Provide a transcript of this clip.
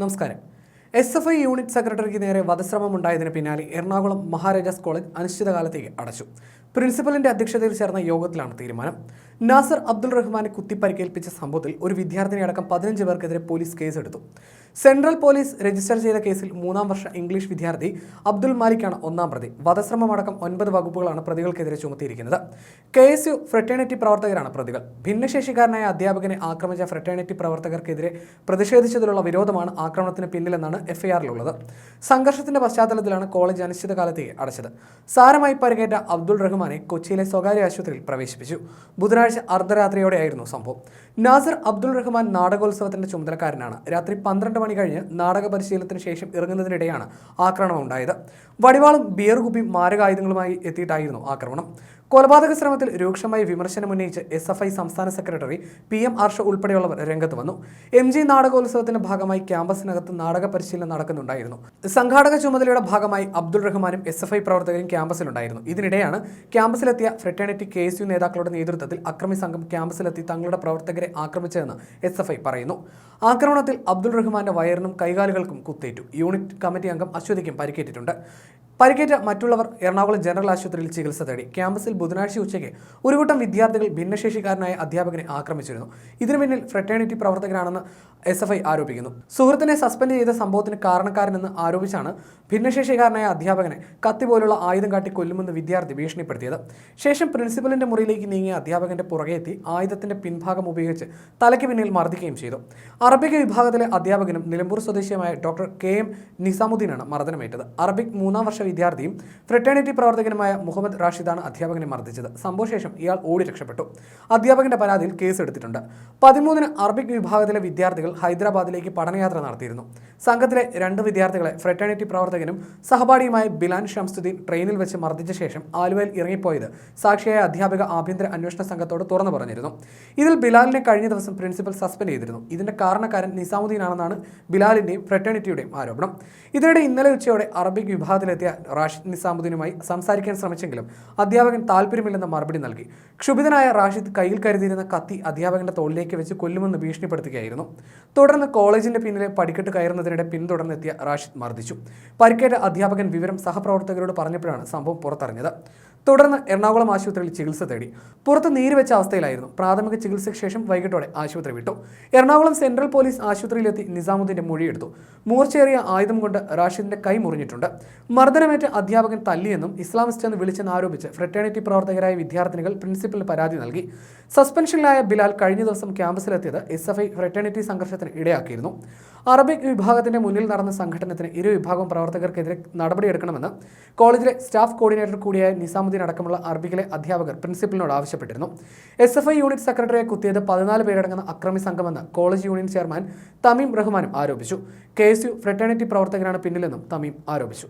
നമസ്കാരം. S F I unit സെക്രട്ടറിക്ക് നേരെ വധശ്രമം ഉണ്ടായതിന് പിന്നാലെ എറണാകുളം മഹാരാജാസ് കോളേജ് അനിശ്ചിതകാലത്തേക്ക് അടച്ചു. പ്രിൻസിപ്പലിന്റെ അധ്യക്ഷതയിൽ ചേർന്ന യോഗത്തിലാണ് തീരുമാനം. നാസർ അബ്ദുൾ റഹ്മാനെ കുത്തിപ്പരിക്കേൽപ്പിച്ച സംഭവത്തിൽ ഒരു വിദ്യാർത്ഥിനി അടക്കം പതിനഞ്ച് പേർക്കെതിരെ പോലീസ് കേസെടുത്തു. സെൻട്രൽ പോലീസ് രജിസ്റ്റർ ചെയ്ത കേസിൽ മൂന്നാം വർഷ ഇംഗ്ലീഷ് വിദ്യാർത്ഥി അബ്ദുൽ മാലിക്കാണ് ഒന്നാം പ്രതി. വധശ്രമമടക്കം ഒൻപത് വകുപ്പുകളാണ് പ്രതികൾക്കെതിരെ ചുമത്തിയിരിക്കുന്നത്. കെ എസ് യു ഫ്രറ്റേണിറ്റി പ്രവർത്തകരാണ് പ്രതികൾ. ഭിന്നശേഷിക്കാരനായ അധ്യാപകനെ ആക്രമിച്ച ഫ്രറ്റേണിറ്റി പ്രവർത്തകർക്കെതിരെ പ്രതിഷേധിച്ചതിലുള്ള വിരോധമാണ് ആക്രമണത്തിന് പിന്നിലെന്നാണ് എഫ്ഐആറിലുള്ളത്. സംഘർഷത്തിന്റെ പശ്ചാത്തലത്തിലാണ് കോളേജ് അനിശ്ചിതകാലത്തേക്ക് അടച്ചത്. സാരമായി പരിക്കേറ്റ അബ്ദുൾ റഹ്മാനെ കൊച്ചിയിലെ സ്വകാര്യ ആശുപത്രിയിൽ പ്രവേശിപ്പിച്ചു. ബുധനാഴ്ച അർദ്ധരാത്രിയോടെയായിരുന്നു സംഭവം. നാസർ അബ്ദുൾ റഹ്മാൻ നാടകോത്സവത്തിന്റെ ചുമതലക്കാരനാണ്. രാത്രി പന്ത്രണ്ട് മണി കഴിഞ്ഞ് നാടക പരിശീലനത്തിന് ശേഷം ഇറങ്ങുന്നതിനിടെയാണ് ആക്രമണം ഉണ്ടായത്. വടിവാളും ബിയർ കുപ്പിയും മാരകായുധങ്ങളുമായി എത്തിയിട്ടായിരുന്നു ആക്രമണം. കൊലപാതക ശ്രമത്തിൽ രൂക്ഷമായി വിമർശനം ഉന്നയിച്ച് എസ് എഫ് ഐ സംസ്ഥാന സെക്രട്ടറി പി എം ആർഷ ഉൾപ്പെടെയുള്ളവർ രംഗത്ത് വന്നു. എം ജി നാടകോത്സവത്തിന്റെ ഭാഗമായി ക്യാമ്പസിനകത്ത് നാടക പരിശീലനം നടക്കുന്നുണ്ടായിരുന്നു. സംഘാടക ചുമതലയുടെ ഭാഗമായി അബ്ദുൾ റഹ്മാനും എസ് എഫ് ഐ പ്രവർത്തകരും ക്യാമ്പസിലുണ്ടായിരുന്നു. ഇതിനിടെയാണ് ക്യാമ്പസിലെത്തിയ ഫ്രറ്റേണിറ്റി കെ എസ് യു നേതാക്കളുടെ നേതൃത്വത്തിൽ അക്രമി സംഘം ക്യാമ്പസിലെത്തി തങ്ങളുടെ പ്രവർത്തകരെ ആക്രമിച്ചതെന്ന് എസ് എഫ് ഐ പറയുന്നു. ആക്രമണത്തിൽ അബ്ദുൾ റഹ്മാന്റെ വയറിനും കൈകാലുകൾക്കും കുത്തേറ്റു. യൂണിറ്റ് കമ്മിറ്റി അംഗം അശ്വതിക്കും പരിക്കേറ്റിട്ടുണ്ട്. പരിക്കേറ്റ മറ്റുള്ളവർ എറണാകുളം ജനറൽ ആശുപത്രിയിൽ ചികിത്സ തേടി. ക്യാമ്പസിൽ ബുധനാഴ്ച ഉച്ചയ്ക്ക് ഒരു കൂട്ടം വിദ്യാർത്ഥികൾ ഭിന്നശേഷിക്കാരനായ അധ്യാപകനെ ആക്രമിച്ചിരുന്നു. ഇതിനു പിന്നിൽ ഫ്രട്ടേണിറ്റി പ്രവർത്തകരാണെന്ന് എസ് എഫ് ഐ ആരോപിക്കുന്നു. സുഹൃത്തിനെ സസ്പെൻഡ് ചെയ്ത സംഭവത്തിന് കാരണക്കാരനെന്ന് ആരോപിച്ചാണ് ഭിന്നശേഷിക്കാരനായ അധ്യാപകനെ കത്തി പോലുള്ള ആയുധം കാട്ടി കൊല്ലുമെന്ന് വിദ്യാർത്ഥി ഭീഷണിപ്പെടുത്തിയത്. ശേഷം പ്രിൻസിപ്പലിന്റെ മുറിയിലേക്ക് നീങ്ങിയ അധ്യാപകന്റെ പുറകെ എത്തി ആയുധത്തിന്റെ പിൻഭാഗം ഉപയോഗിച്ച് തലയ്ക്ക് പിന്നിൽ മർദ്ദിക്കുകയും ചെയ്തു. അറബിക് വിഭാഗത്തിലെ അധ്യാപകനും നിലമ്പൂർ സ്വദേശിയുമായ ഡോക്ടർ കെ എം നിസാമുദ്ദീനാണ് മർദ്ദനമേറ്റത്. അറബിക് മൂന്നാം വർഷ വിദ്യാർത്ഥിയും ഫ്രട്ടേണിറ്റി പ്രവർത്തകനുമായ മുഹമ്മദ് റാഷിദാണ് അധ്യാപകനെ മർദ്ദിച്ചത്. സംഭവശേഷം ഇയാൾ ഓടി രക്ഷപ്പെട്ടു. അധ്യാപകന്റെ പരാതിയിൽ കേസെടുത്തിട്ടുണ്ട്. പതിമൂന്നിന് അറബിക് വിഭാഗത്തിലെ വിദ്യാർത്ഥികൾ ഹൈദരാബാദിലേക്ക് പഠനയാത്ര നടത്തിയിരുന്നു. സംഘത്തിലെ രണ്ട് വിദ്യാർത്ഥികളെ ഫ്രട്ടേണിറ്റി പ്രവർത്തകനും സഹപാഠിയുമായ ബിലാൻ ഷംസുദ്ദീൻ ട്രെയിനിൽ വെച്ച് മർദ്ദിച്ച ശേഷം ആലുവയിൽ ഇറങ്ങിപ്പോയത് സാക്ഷിയായ അധ്യാപക ആഭ്യന്തര അന്വേഷണ സംഘത്തോട് തുറന്നു പറഞ്ഞിരുന്നു. ഇതിൽ ബിലാലിനെ കഴിഞ്ഞ ദിവസം പ്രിൻസിപ്പൽ സസ്പെൻഡ് ചെയ്തിരുന്നു. ഇതിന്റെ കാരണക്കാരൻ നിസാമുദ്ദീൻ ആണെന്നാണ് ബിലാലിന്റെയും ഫ്രട്ടേണിറ്റിയുടെയും ആരോപണം. ഇതിനിടെ ഇന്നലെ ഉച്ചയോടെ അറബിക് വിഭാഗത്തിലെത്തിയ റാഷിദ് നിസാമുദ്ദീനുമായി സംസാരിക്കാൻ ശ്രമിച്ചെങ്കിലും അധ്യാപകൻ താല്പര്യമില്ലെന്ന മറുപടി നൽകി. ക്ഷുഭിതനായ റാഷിദ് കയ്യിൽ കരുതിയിരുന്ന കത്തി അധ്യാപകന്റെ തോളിലേക്ക് വെച്ച് കൊല്ലുമെന്ന് ഭീഷണിപ്പെടുത്തുകയായിരുന്നു. തുടർന്ന് കോളേജിന്റെ പിന്നിലെ പടിക്കെട്ട് കയറുന്നതിനിടെ പിന്തുടർന്നെത്തിയ റാഷിദ് മർദ്ദിച്ചു. പരിക്കേറ്റ അധ്യാപകൻ വിവരം സഹപ്രവർത്തകരോട് പറഞ്ഞപ്പോഴാണ് സംഭവം പുറത്തറിഞ്ഞത്. തുടർന്ന് എറണാകുളം ആശുപത്രിയിൽ ചികിത്സ തേടി. പുറത്ത് നീര് വെച്ച അവസ്ഥയിലായിരുന്നു. പ്രാഥമിക ചികിത്സയ്ക്ക് ശേഷം വൈകിട്ടോടെ ആശുപത്രി വിട്ടു. എറണാകുളം സെൻട്രൽ പോലീസ് ആശുപത്രിയിലെത്തി നിസാമുദ്ദീന്റെ മൊഴിയെടുത്തു. മൂർച്ചയേറിയ ആയുധം കൊണ്ട് റാഷിദിന്റെ കൈ മുറിഞ്ഞിട്ടുണ്ട്. മർദ്ദനമേറ്റ അധ്യാപകൻ തല്ലിയെന്നും ഇസ്ലാമിസ്റ്റ് എന്ന് വിളിച്ചെന്ന് ആരോപിച്ച് ഫ്രറ്റേണിറ്റി പ്രവർത്തകരായ വിദ്യാർത്ഥിനികൾ പ്രിൻസിപ്പലിന് പരാതി നൽകി. സസ്പെൻഷനിലായ ബിലാൽ കഴിഞ്ഞ ദിവസം ക്യാമ്പസിലെത്തിയത് എസ് എഫ് ഐ ഫ്രറ്റേണിറ്റി സംഘർഷത്തിന് ഇടയാക്കിയിരുന്നു. അറബിക് വിഭാഗത്തിന്റെ മുന്നിൽ നടന്ന സംഘടനത്തിന് ഇരു വിഭാഗം പ്രവർത്തകർക്കെതിരെ നടപടിയെടുക്കണമെന്ന് കോളേജിലെ സ്റ്റാഫ് കോർഡിനേറ്റർ കൂടിയായ നിസാമുദ്ദീൻ അടക്കമുള്ള അറബിക്കിലെ അധ്യാപകർ പ്രിൻസിപ്പലിനോട് ആവശ്യപ്പെട്ടിരുന്നു. എസ് എഫ് ഐ യൂണിറ്റ് സെക്രട്ടറിയെ കുത്തിയത് പതിനാല് പേരടങ്ങുന്ന അക്രമി സംഘമെന്ന് കോളേജ് യൂണിയൻ ചെയർമാൻ തമീം റഹ്മാനും ആരോപിച്ചു. കെ എസ് യു ഫ്രട്ടേണിറ്റി പ്രവർത്തകരാണ് പിന്നിലെന്നും തമീം ആരോപിച്ചു.